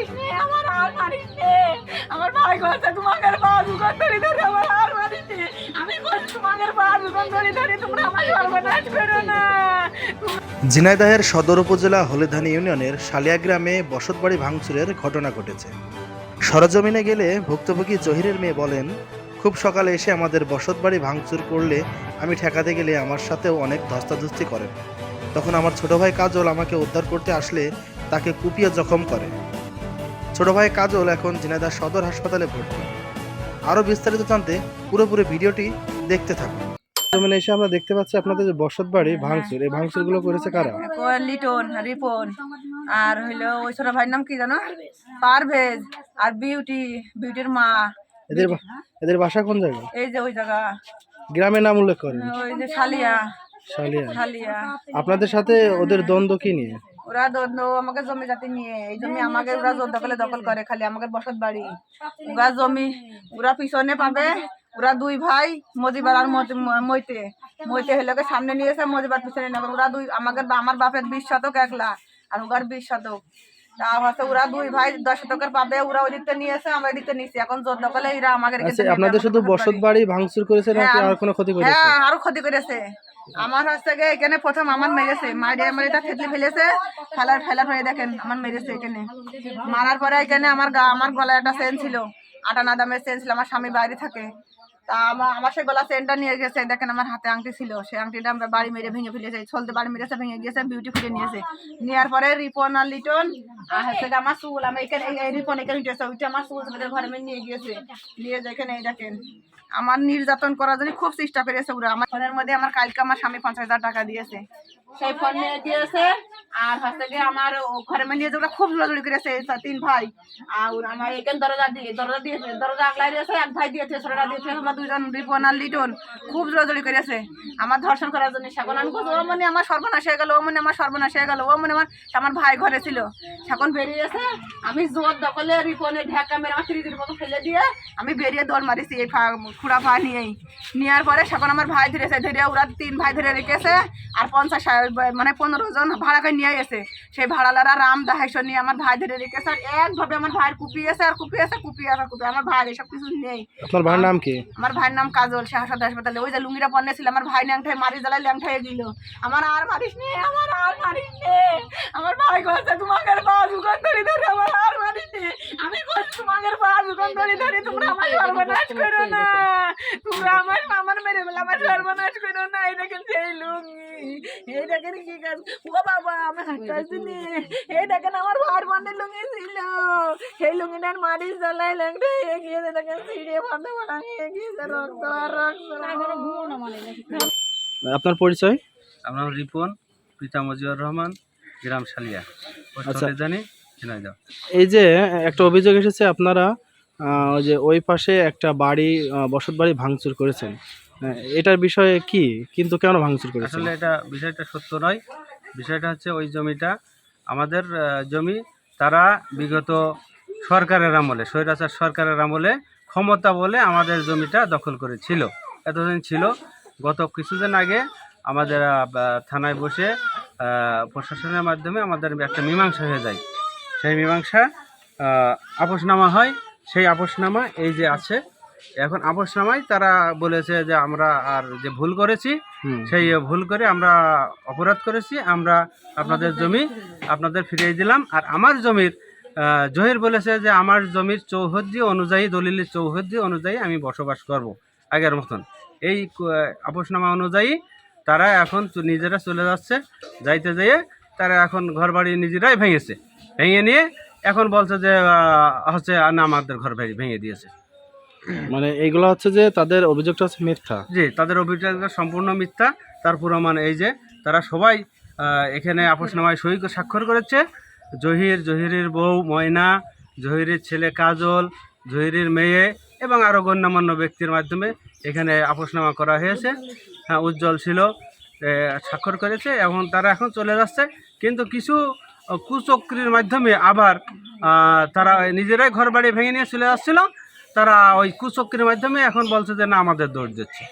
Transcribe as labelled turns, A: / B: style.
A: মারিস আমার আমার ভাই তোমাকে পা ধরে ধরে আমার আমি তোমাকে পা ধরে ধরে তোমরা আমার সর্বনাশ করো না।
B: ঝিনাইদহের সদর উপজেলা হলিধানি ইউনিয়নের সালিয়া গ্রামে বসতবাড়ি ভাঙচুরের ঘটনা ঘটেছে। সরজমিনে গেলে ভুক্তভোগী জহিরের মেয়ে বলেন, খুব সকালে এসে আমাদের বসতবাড়ি ভাঙচুর করলে আমি ঠেকাতে গেলে আমার সাথেও অনেক ধস্তাধস্তি করেন। তখন আমার ছোট ভাই কাজল আমাকে উদ্ধার করতে আসলে তাকে কুপিয়ে জখম করে। ছোট ভাই কাজল এখন ঝিনাইদহ সদর হাসপাতালে ভর্তি। আরও বিস্তারিত জানতে পুরোপুরি ভিডিওটি দেখতে থাকুন। মানে এসে আমরা দেখতে পাচ্ছি আপনাদের যে বসতবাড়ি ভাঙচুর। এই ভাঙচুরগুলো করেছে কারা?
A: লিটন রিপন আর হইল ওই ছোট ভাইয়ের নাম কি জানো? পারভেজ আর বিউটি বিউটির মা।
B: এদের এদের বাসা কোন জায়গায়
A: এই যে ওই জায়গা।
B: গ্রামের নাম উল্লেখ করেন।
A: ওই যে শালিয়া।
B: শালিয়া।
A: শালিয়া।
B: আপনাদের সাথে ওদের দ্বন্দ্ব কি নিয়ে?
A: ওরা আমাকে জমি জাতি নিয়ে এই জমি আমাকে ওরা জোর দখলে দখল করে খালি আমাকে বসত বাড়ি। ওরা জমি ওরা পিছনে পাবে ওরা দুই ভাই মজিবার আর মইতে। মইতে সামনে নিয়েছে মজিবার পিছনে নেবে ওরা দুই আমাকে আমার বাপের বিশ শতক একলা আর ওগার বিশ শতক। তা হচ্ছে ওরা দুই ভাই দশ শতকের পাবে ওরা ওই দিকতে নিয়েছে আমরা এই দিকতে নিয়েছি এখন জোর দখলে এরা আমাকে রেখে
B: আচ্ছা আপনাদের শুধু
A: বসত বাড়ি।
B: ভাঙচুর করেছে নাকি
A: হ্যাঁ,
B: আর কোনো ক্ষতি করেছে?
A: হ্যাঁ আরও ক্ষতি করেছে। আমার হচ্ছে গিয়ে এখানে প্রথম আমার মেরেছে। মারিয়ে এটা ফেটলে ফেলেছে। ফেলার ফেলার হয়ে দেখেন, আমার মেরেছে এখানে। মারার পরে এখানে আমার গা, আমার গলায় একটা সেন ছিল। আটানা দামের সেন ছিল। আমার স্বামী বাইরে থাকে। আমার আমার সেই গলা চেনটা নিয়ে গেছে, দেখেন আমার হাতে আংটি ছিল, সেই আংটিটা আমরা বাড়ি মেরে ভেঙে ফেলেছে চলতে বাড়ি মেরেছে, ভেঙে গিয়েছে বিউটি খুঁজে নিয়েছে। নেওয়ার পরে রিপন আর লিটন, আর হচ্ছে আমার চুল, আমি এখানে রিপন এখানে উঠেছে ওইটা আমার চুল ঘরে নিয়ে গিয়েছে। নিয়ে যেখানে এই দেখেন, আমার নির্যাতন করার জন্য খুব চেষ্টা করেছে ওরা। আমার ফোনের মধ্যে আমার কালকে আমার স্বামী পঞ্চাশ হাজার টাকা দিয়েছে। সেই ফোন নিয়ে দিয়েছে আর হচ্ছে গিয়ে আমার ঘরে মেয়ে নিয়ে যে খুব জোরাজুরি করেছে তিন ভাই। আর আমার এখানে দরজা দিয়ে, দরজা দিয়েছে দরজা আগলাই দিয়েছে, এক ভাই দিয়েছে, ছোটরা দিয়েছে, আমরা দুজন রিপন আর লিটন, খুব জোরাজুরি করেছে আমার ধর্ষণ করার জন্য সেখন আমি ও মনে আমার সর্বনাশ হয়ে গেল, ও মানে আমার সর্বনাশ হয়ে গেল, ও মানে আমার আমার ভাই ঘরে ছিল। সেখন বেরিয়েছে আমি জোর দখলে রিপনে ঢাকা মেরে আমার ত্রিদির মতো ফেলে দিয়ে আমি বেরিয়ে দৌড় মারিছি এই খুড়া পা নিয়েই। নেওয়ার পরে সেখন আমার ভাই ধরেছে, ধরে ওরা তিন ভাই ধরে রেখেছে, আর পঞ্চাশ মানে পনেরো জন ভাড়া করে নিয়ে গেছে সেই ভাড়ালারা রাম দাহেশ্বর নিয়ে আমার ভাই ধরে রেখেছে আর একভাবে আমার ভাইয়ের কুপি আছে আর কুপি আছে কুপি আছে কুপি আমার ভাইয়ের এসব কিছু নেই।
B: আপনার ভাইয়ের নাম কি?
A: আমার ভাইয়ের নাম কাজল সে হাসপাতাল হাসপাতালে ওই যে লুঙ্গিটা পন্নে ছিল আমার ভাই ল্যাংঠায় মারি জ্বালায় ল্যাংঠায় গেল। আমার আর মারিস নে আমার আর মারিস নে আমার ভাই বলছে তোমাকে পা দোকান ধরে ধরে আমার আর মারিস নে আমি বলছি তোমাকে পা দোকান ধরে ধরে তোমরা আমার সর্বনাশ করো না তোমরা আমার আমার মেরে বলে আমার সর্বনাশ করো না এই দেখেন সেই লুঙ্গি এই দেখেন কি কাজ। ও বাবা আমি এই দেখেন। আমার বন্ধের লুঙ্গি ছিল। সেই লুঙ্গিটার মারি জ্বালায় ল্যাংঠায় গিয়েছে দেখেন সিঁড়ে বন্ধ ভাঙিয়ে গিয়েছে রক্ত আর রক্ত
B: আপনার পরিচয়?
C: আমার রিপন পিতা মজিবুর রহমান গ্রাম শালিয়া
B: আচ্ছা।
C: জানি
B: এই যে একটা অভিযোগ এসেছে আপনারা আহ, ওই যে ওই পাশে একটা বাড়ি বসত বাড়ি ভাঙচুর করেছেন। এটার বিষয়ে কি? কিন্তু কেন ভাঙচুর করেছেন?
C: আসলে এটা বিষয়টা সত্য নয়। বিষয়টা হচ্ছে ওই জমিটা আমাদের জমি তারা বিগত সরকারের আমলে, স্বৈরাচার সরকারের আমলে ক্ষমতা বলে আমাদের জমিটা দখল করেছিল। এতদিন ছিল। গত কিছুদিন আগে আমাদের থানায় বসে প্রশাসনের মাধ্যমে আমাদের একটা মীমাংসা হয়ে যায়। সেই মীমাংসা আপোষনামা হয়। সেই আপোষনামা এই যে আছে এখন আপোষনামায় তারা বলেছে যে আমরা আর যে ভুল করেছি
B: হুম।
C: সেই ভুল করে আমরা অপরাধ করেছি আমরা আপনাদের জমি আপনাদের ফিরিয়ে দিলাম। আর আমার জমির জহির বলেছে যে আমার জমির চৌহদ্দি অনুযায়ী দলিলের চৌহদ্দি অনুযায়ী আমি বসবাস করব আগের মতন। এই আপোষনামা অনুযায়ী তারা এখন নিজেরা চলে যাচ্ছে যাইতে যেয়ে তারা এখন ঘর বাড়ি নিজেরাই ভেঙেছে। ভেঙে নিয়ে এখন বলছে যে হচ্ছে না আমাদের ঘর বাড়ি ভেঙে দিয়েছে।
B: মানে এইগুলো হচ্ছে যে তাদের অভিযোগটা হচ্ছে মিথ্যা।
C: জি তাদের অভিযোগটা সম্পূর্ণ মিথ্যা। তার প্রমাণ এই যে তারা সবাই এখানে আপোষনামায় সই স্বাক্ষর করেছে। জহির জহিরের বউ ময়না জহিরের ছেলে কাজল জহিরের মেয়ে এবং আরও গণ্যমান্য ব্যক্তির মাধ্যমে এখানে আপোষনামা করা হয়েছে। হ্যাঁ উজ্জ্বল ছিল স্বাক্ষর করেছে এবং তারা এখন চলে যাচ্ছে। কিন্তু কিছু কুচক্রির মাধ্যমে আবার তারা নিজেরাই ঘর বাড়ি ভেঙে নিয়ে চলে যাচ্ছিল। তারা ওই কুচক্রির মাধ্যমে এখন বলছে যে না আমাদের দৌড় দিচ্ছে।